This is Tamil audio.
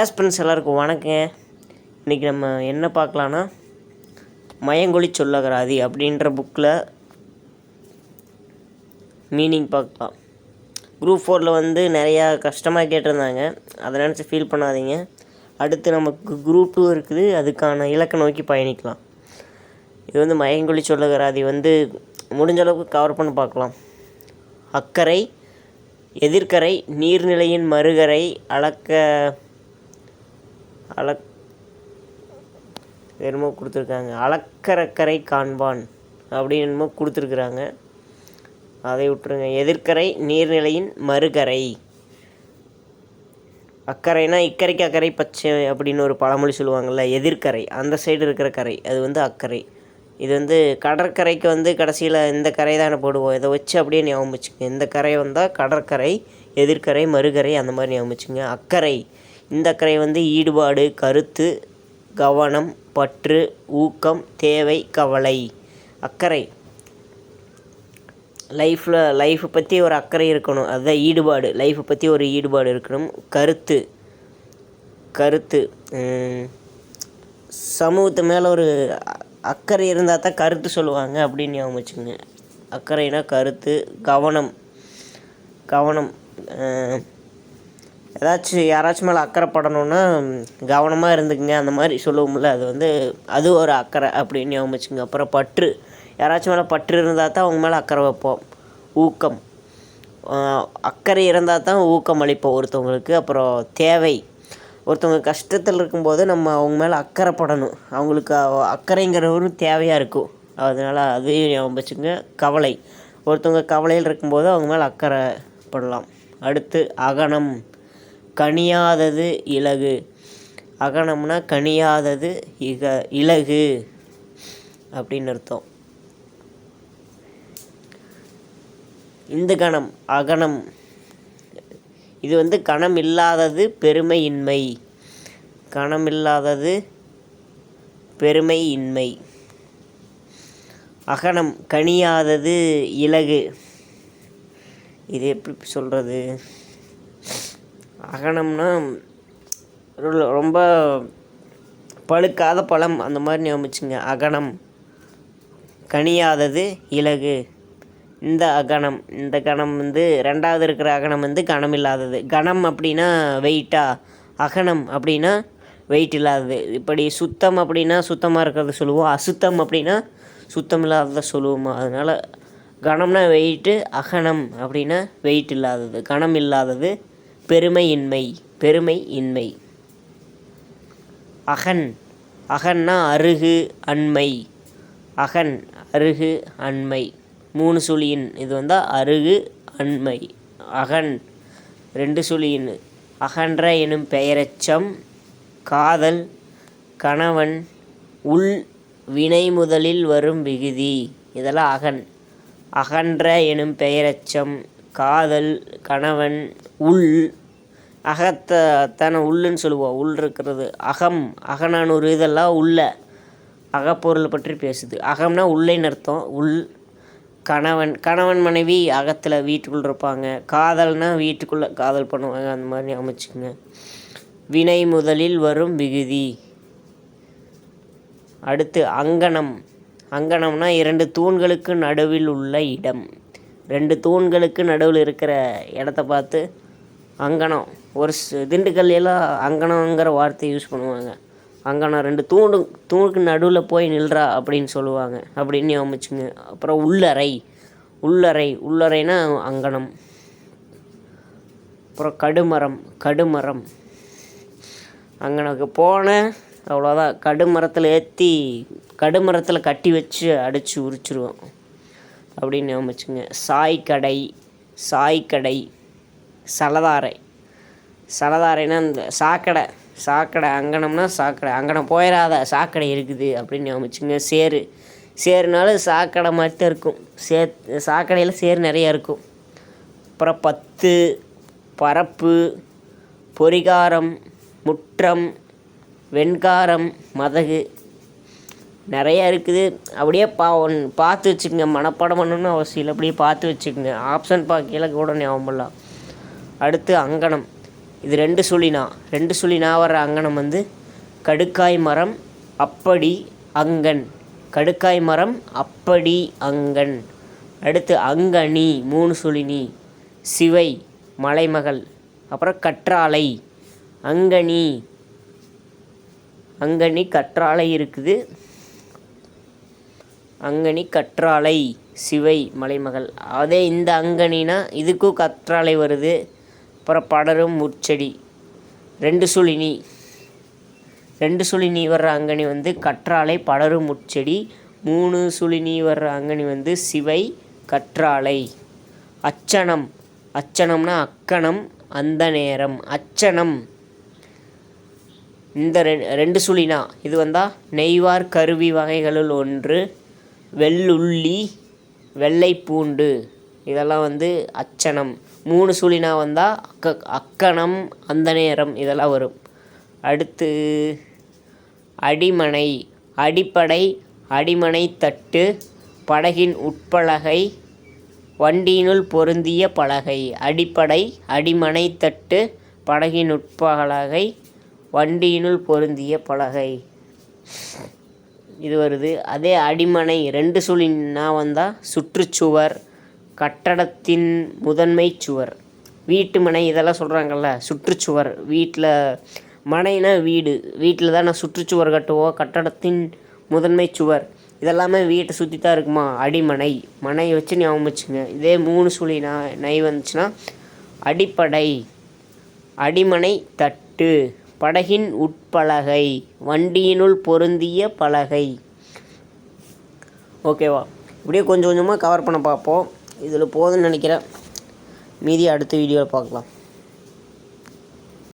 ஆஸ்பிரன்ஸ் எல்லாருக்கும் வணக்கங்க. இன்றைக்கி நம்ம என்ன பார்க்கலான்னா மயங்கொழி சொல்லகராதி அப்படின்ற புக்கில் மீனிங் பார்க்கலாம். குரூப் ஃபோரில் வந்து நிறையா கஷ்டமாக கேட்டிருந்தாங்க. அதை நினச்சி ஃபீல் பண்ணாதீங்க. அடுத்து நமக்கு குரூப் டூ இருக்குது. அதுக்கான இலக்கை நோக்கி பயணிக்கலாம். இது வந்து மயங்கொழி சொல்லகராதி வந்து முடிஞ்ச அளவுக்கு கவர் பண்ணி பார்க்கலாம். அக்கறை எதிர்க்கரை நீர்நிலையின் மறுகரை அளக்க அளக் என்னமோ கொடுத்துருக்காங்க. அளக்கரக்கரை காண்பான் அப்படின்னு என்னமோ கொடுத்துருக்குறாங்க. அதை விட்டுருங்க. எதிர்க்கரை நீர்நிலையின் மறுகரை அக்கறைனா இக்கரைக்கு அக்கறை பச்சை அப்படின்னு ஒரு பழமொழி சொல்லுவாங்கள்ல எதிர்க்கரை அந்த சைடு இருக்கிற கரை. அது வந்து அக்கறை இது வந்து கடற்கரைக்கு வந்து கடைசியில் இந்த கரை தானே போடுவோம். இதை வச்சு அப்படியே ஞாபகம் வச்சுக்கோங்க. இந்த கரை வந்தால் கடற்கரை எதிர்க்கரை மறுகரை அந்த மாதிரி ஞாபகம் வச்சுங்க அக்கறை இந்த அக்கறை வந்து ஈடுபாடு கருத்து கவனம் பற்று ஊக்கம் தேவை கவலை. அக்கறை. லைஃப்பில் லைஃப்பை பற்றி ஒரு அக்கறை இருக்கணும். அதுதான் ஈடுபாடு. லைஃப்பை பற்றி ஒரு ஈடுபாடு இருக்கணும். கருத்து. கருத்து. சமூகத்து மேலே ஒரு அ- அக்கறை இருந்தால் தான் கருத்து சொல்லுவாங்க அப்படின்னு ஞாபகம் வச்சுங்க அக்கறைனா கருத்து கவனம். கவனம். ஏதாச்சும் யாராச்சும் மேலே அக்கறைப்படணுன்னா கவனமாக இருந்துக்குங்க. அந்த மாதிரி சொல்லுவோம்ல. அது வந்து அது ஒரு அக்கறை அப்படின்னு ஞாபகம் வச்சுங்க அப்புறம் பற்று. யாராச்சும் மேலே பற்று இருந்தால் தான் அவங்க மேலே அக்கறை வைப்போம். ஊக்கம். அக்கறை இருந்தால் தான் ஊக்கம் அளிப்போம் ஒருத்தவங்களுக்கு. அப்புறம் தேவை. ஒருத்தவங்க கஷ்டத்தில் இருக்கும்போது நம்ம அவங்க மேலே அக்கறைப்படணும் அவங்களுக்கு அக்கறைங்கிறவரும் அக்கறைங்கிற ஒரு தேவையாக இருக்கும். அதனால் அதையும் ஞாபகம் வச்சுங்க கவலை. ஒருத்தவங்க கவலையில் இருக்கும்போது அவங்க மேலே அக்கறைப்படலாம் அடுத்து அகனம் கனியாதது இலகு. அகனம்னா கனியாதது இக இலகு அப்படின்னு அர்த்தம். இந்த கணம் அகனம். இது வந்து கணம் இல்லாதது பெருமையின்மை. கணம் இல்லாதது பெருமையின்மை. அகனம் கனியாதது இலகு. இது எப்படி சொல்கிறது அகனம்னா ரொம்ப பழுக்காத பழம் அந்த மாதிரி நியமிச்சுங்க. அகனம் கனியாதது இலகு. இந்த அகனம் இந்த கணம் வந்து ரெண்டாவது இருக்கிற அகனம் வந்து கணம் இல்லாதது. கணம் அப்படின்னா வெயிட்டா? அகனம் அப்படின்னா வெயிட் இல்லாதது. இப்படி சுத்தம் அப்படின்னா சுத்தமாக இருக்கிறத சொல்லுவோம். அசுத்தம் அப்படின்னா சுத்தம் இல்லாததை சொல்லுவோம்? அதனால் கணம்னா வெயிட்டு அகனம் அப்படின்னா வெயிட் இல்லாதது. கணம் இல்லாதது பெருமையின்மை பெருமை இன்மை அகன் அகன்னா அருகு அண்மை. அகன் அருகு அண்மை. மூணு சுழியின் இது வந்து அருகு அண்மை. அகன் ரெண்டு சுழியின். அகன்ற எனும் பெயரச்சம் காதல் கணவன் உள் வினை முதலில் வரும் விகுதி. இதெல்லாம் அகன். அகன்ற எனும் பெயரச்சம் காதல் கணவன் உள் அகத்தை தானே உள்ளுன்னு சொல்லுவோம் உள் இருக்கிறது. அகம் அகநானூறு இதெல்லாம் உள்ள. அகப்பொருளை பற்றி பேசுது. அகம்னா உள்ளேன்னு அர்த்தம். உள் கணவன் கணவன் மனைவி அகத்தில் வீட்டுக்குள்ளே இருப்பாங்க. காதல்னால் வீட்டுக்குள்ளே காதல் பண்ணுவாங்க. அந்த மாதிரி அமைச்சுங்க வினை முதலில் வரும் விகுதி. அடுத்து அங்கனம். அங்கனம்னா இரண்டு தூண்களுக்கு நடுவில் உள்ள இடம். ரெண்டு தூண்களுக்கு நடுவில் இருக்கிற இடத்த பார்த்து அங்கனம். ஒரு திண்டுக்கல் எல்லாம் அங்கனங்கிற வார்த்தை யூஸ் பண்ணுவாங்க. அங்கனம் ரெண்டு தூண்டு தூணுக்கு நடுவில் போய் நில்றா அப்படின்னு சொல்லுவாங்க. அப்படின்னு அமைச்சுங்க அப்புறம் உள்ளறை. உள்ளறை. உள்ளறைனா அங்கனம். அப்புறம் கடுமரம். கடுமரம். அங்கனக்கு போனேன் அவ்வளோதான் கடுமரத்தில் ஏற்றி கடுமரத்தில் கட்டி வச்சு அடித்து உரிச்சிருவோம். அப்படின்னு அமைச்சுங்க சாய்க்கடை சாய்க்கடை சலதாரை. சலதாரைன்னா இந்த சாக்கடை. சாக்கடை அங்கனம்னா சாக்கடை. அங்கனம் போயிடாத சாக்கடை இருக்குது அப்படின்னு ஞாபகம் சேரு சேருனாலும் சாக்கடை மாதிரி தான் இருக்கும். சே சாக்கடையில் சேரு நிறையா இருக்கும். அப்புறம் பத்து பரப்பு பொரிகாரம் முற்றம் வெண்காரம் மதகு நிறையா இருக்குது. அப்படியே பா ஒன் பார்த்து வச்சுக்கோங்க. மனப்பாடம் பண்ணணும்னு அவசியம் இல்லை. அப்படியே பார்த்து வச்சுக்கோங்க. ஆப்ஷன் பார்க்கல கூட ஞாபகம் பண்ணலாம். அடுத்து அங்கனம். இது ரெண்டு சுழினா. ரெண்டு சுழினா வர்ற அங்கனம் வந்து கடுக்காய் மரம் அப்படி அங்கன். கடுக்காய் மரம் அப்படி அங்கன். அடுத்து அங்கனி மூணு சுழினி. சிவை மலைமகள். அப்புறம் கற்றாழை. அங்கனி. அங்கனி கற்றாழை இருக்குது. அங்கனி கற்றாழை சிவை மலைமகள். அதே இந்த அங்கனினா இதுக்கும் கற்றாழை வருது. அப்புறம் படரும் முட்செடி ரெண்டு சுழினி ரெண்டு சுழினி வர்ற அங்கனி வந்து கற்றாழை படரும் முட்செடி மூணு சுழினி வர்ற அங்கனி வந்து சிவை கற்றாழை. அச்சனம் அச்சனம்னா அக்கணம் அந்த நேரம். அச்சனம் இந்த ரெ- ரெண்டு சுழினா இது வந்தால் நெய்வார் கருவி வகைகளுள் ஒன்று வெள்ளுள்ளி வெள்ளை பூண்டு இதெல்லாம் வந்து அச்சனம் மூணு சுழினா வந்தால் அக்க அக்கணம் அந்த நேரம் இதெல்லாம் வரும். அடுத்து அடிமனை. அடிப்படை அடிமனை தட்டு படகின் உட்பலகை வண்டியினுள் பொருந்திய பலகை. அடிப்படை அடிமனை தட்டு படகின் உட்பலகை வண்டியினுள் பொருந்திய பலகை. இது வருது. அதே அடிமனை ரெண்டு சுழின்னா வந்தால் சுற்றுச்சுவர் கட்டடத்தின் முதன்மை சுவர். வீட்டு மனை இதெல்லாம் சொல்கிறாங்கல்ல சுற்றுச்சுவர். வீட்டில் மனைனா வீடு. வீட்டில் தான் நான் சுற்றுச்சுவர் கட்டுவோம். கட்டடத்தின் முதன்மை சுவர். இதெல்லாமே வீட்டை சுற்றி தான் இருக்குமா? அடிமனை. மனை வச்சு ஞாபகம் வச்சுங்க. இதே மூணு சுழினா நை வந்துச்சுன்னா அடிப்படை. அடிமனை தட்டு. படகின் உட்பலகை. வண்டியினுள் பொருந்திய பலகை. ஓகேவா? இப்படியே கொஞ்சம் கொஞ்சமாக கவர் பண்ண பார்ப்போம். இதில் போதும்னு நினைக்கிறேன். மீதி அடுத்த வீடியோவில் பார்க்கலாம்.